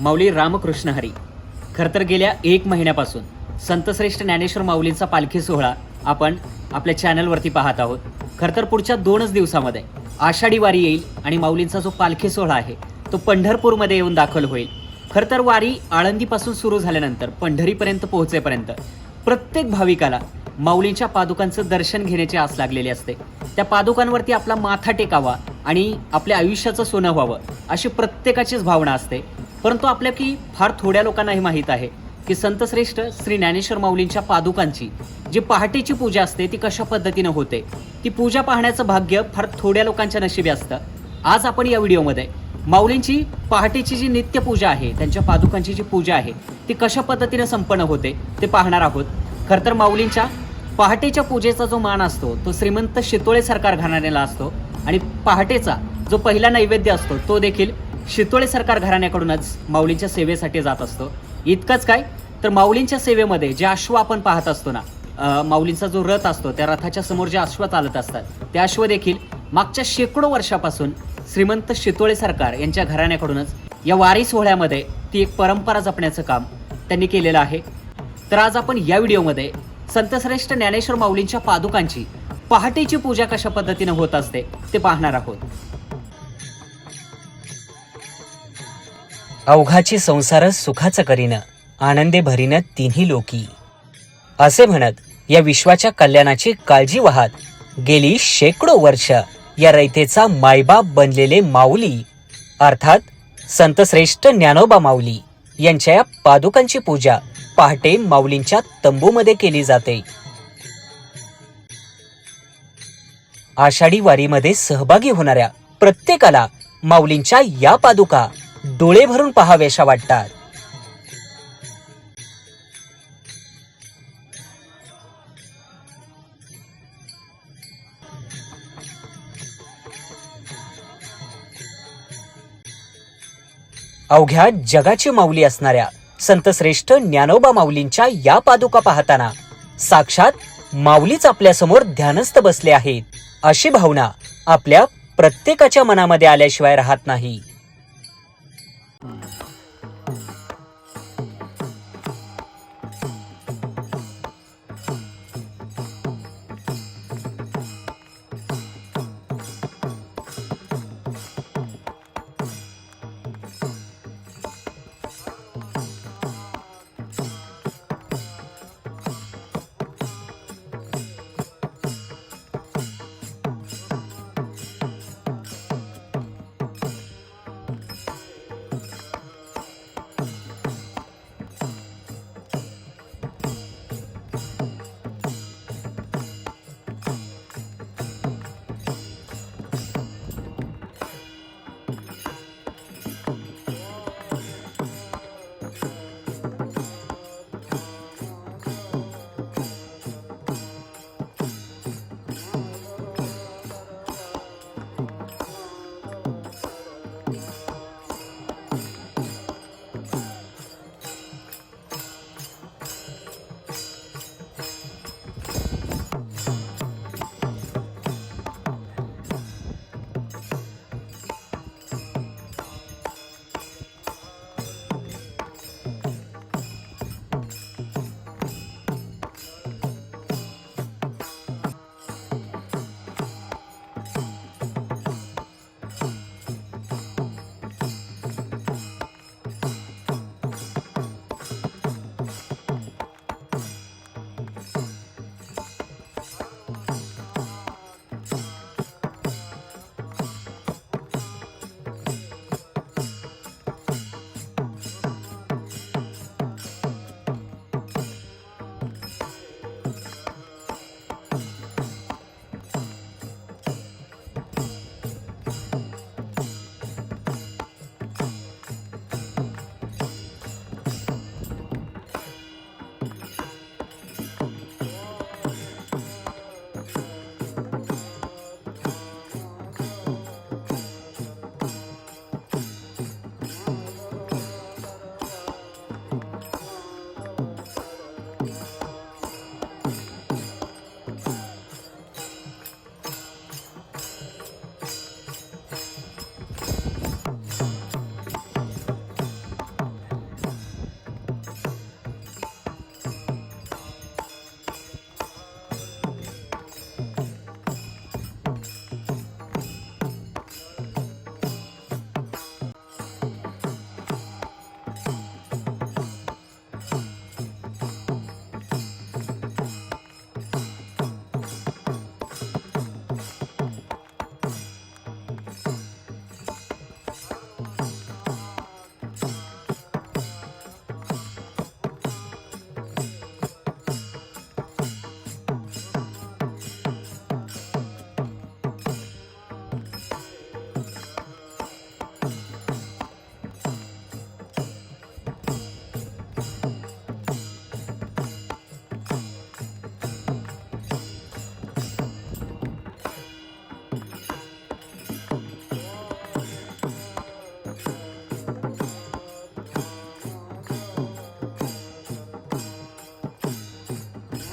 माऊली रामकृष्ण हरी. खरं तर गेल्या एक महिन्यापासून संतश्रेष्ठ ज्ञानेश्वर माऊलींचा पालखी सोहळा आपण आपल्या चॅनलवरती पाहत आहोत. खरं तर पुढच्या दोनच दिवसामध्ये आषाढी वारी येईल आणि माऊलींचा जो पालखी सोहळा आहे तो पंढरपूरमध्ये येऊन दाखल होईल. खरं तर वारी आळंदीपासून सुरू झाल्यानंतर पंढरीपर्यंत पोहोचेपर्यंत प्रत्येक भाविकाला माऊलींच्या पादुकांचं दर्शन घेण्याची आस लागलेली असते. त्या पादुकांवरती आपला माथा टेकावा आणि आपल्या आयुष्याचं सोनं व्हावं अशी प्रत्येकाचीच भावना असते. परंतु आपल्यापैकी फार थोड्या लोकांना हे माहीत आहे की संतश्रेष्ठ श्री ज्ञानेश्वर माऊलींच्या पादुकांची जी पहाटेची पूजा असते ती कशा पद्धतीनं होते? ती पूजा पाहण्याचं भाग्य फार थोड्या लोकांच्या नशिबी असतं. आज आपण या व्हिडिओमध्ये माऊलींची पहाटेची जी नित्यपूजा आहे त्यांच्या पादुकांची जी पूजा आहे ती कशा पद्धतीनं संपन्न होते ते पाहणार आहोत. खरं तर माऊलींच्या पहाटेच्या पूजेचा जो मान असतो तो श्रीमंत शितोळे सरकार घराण्याला असतो आणि पहाटेचा जो पहिला नैवेद्य असतो तो देखील शितोळे सरकार घराण्याकडूनच माऊलींच्या सेवेसाठी जात असतो. इतकंच काय? तर माऊलींच्या सेवेमध्ये जे अश्व आपण पाहत असतो ना माऊलींचा जो रथ असतो त्या रथाच्या समोर जे अश्व चालत असतात ते अश्व देखील मागच्या शेकडो वर्षापासून श्रीमंत शितोळे सरकार यांच्या घराण्याकडूनच या वारी सोहळ्यामध्ये ती एक परंपरा जपण्याचं काम त्यांनी केलेलं आहे. तर आज आपण या व्हिडिओमध्ये संतश्रेष्ठ ज्ञानेश्वर माऊलींच्या पादुकांची पहाटेची पूजा कशा पद्धतीनं होत असते ते पाहणार आहोत. अवघाची संसार सुखाचं करीन आनंदे भरीन तिन्ही लोकी. असे म्हणत या विश्वाच्या कल्याणाची काळजी वाहत. गेली शेकडो वर्ष या रयतेचा मायबाप बनलेले माऊली अर्थात संतश्रेष्ठ ज्ञानोबा माऊली यांच्या या पादुकांची पूजा पहाटे माऊलींच्या तंबूमध्ये केली जाते. आषाढी वारीमध्ये सहभागी होणाऱ्या प्रत्येकाला माऊलींच्या या पादुका डोळे भरून पहावेशा वाटतात. अवघ्या जगाची माऊली असणाऱ्या संतश्रेष्ठ ज्ञानोबा माऊलींच्या या पादुका पाहताना साक्षात माऊलीच आपल्यासमोर ध्यानस्थ बसले आहेत अशी भावना आपल्या प्रत्येकाच्या मनामध्ये आल्याशिवाय राहत नाही.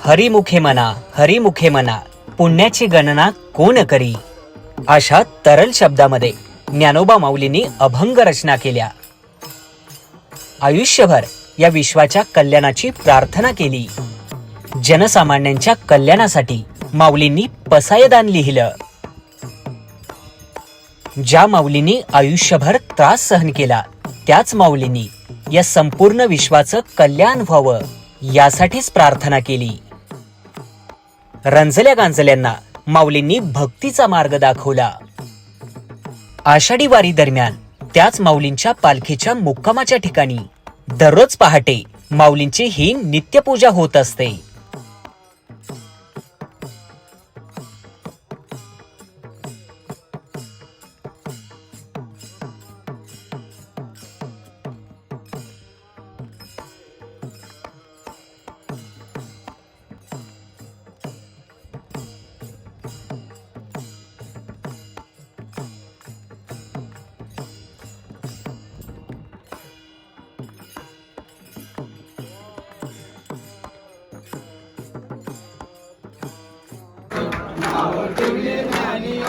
हरिमुखे म्हणा हरिमुखे म्हणा पुण्याची गणना कोण करी? अशा तरल शब्दामध्ये ज्ञानोबा माऊलींनी अभंग रचना केल्या. आयुष्यभर या विश्वाच्या कल्याणाची प्रार्थना केली. जनसामान्यांच्या कल्याणासाठी माऊलींनी पसायदान लिहिलं. ज्या माऊलींनी आयुष्यभर त्रास सहन केला त्याच माऊलींनी या संपूर्ण विश्वाचं कल्याण व्हावं यासाठीच प्रार्थना केली. रंजल्या गांजल्यांना माऊलींनी भक्तीचा मार्ग दाखवला. आषाढी वारी दरम्यान त्याच माऊलींच्या पालखीच्या मुक्कामाच्या ठिकाणी दररोज पहाटे माऊलींची ही नित्यपूजा होत असते.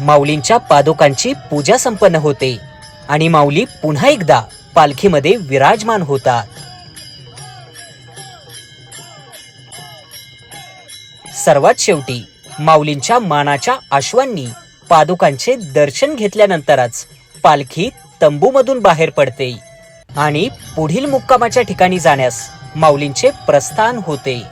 माऊलींच्या पादुकांची पूजा संपन्न होते आणि माऊली पुन्हा एकदा पालखीमध्ये विराजमान होतात. सर्वात शेवटी माऊलींच्या मानाच्या आश्वांनी पादुकांचे दर्शन घेतल्यानंतरच पालखी तंबूमधून बाहेर पडते आणि पुढील मुक्कामाच्या ठिकाणी जाण्यास माऊलींचे प्रस्थान होते.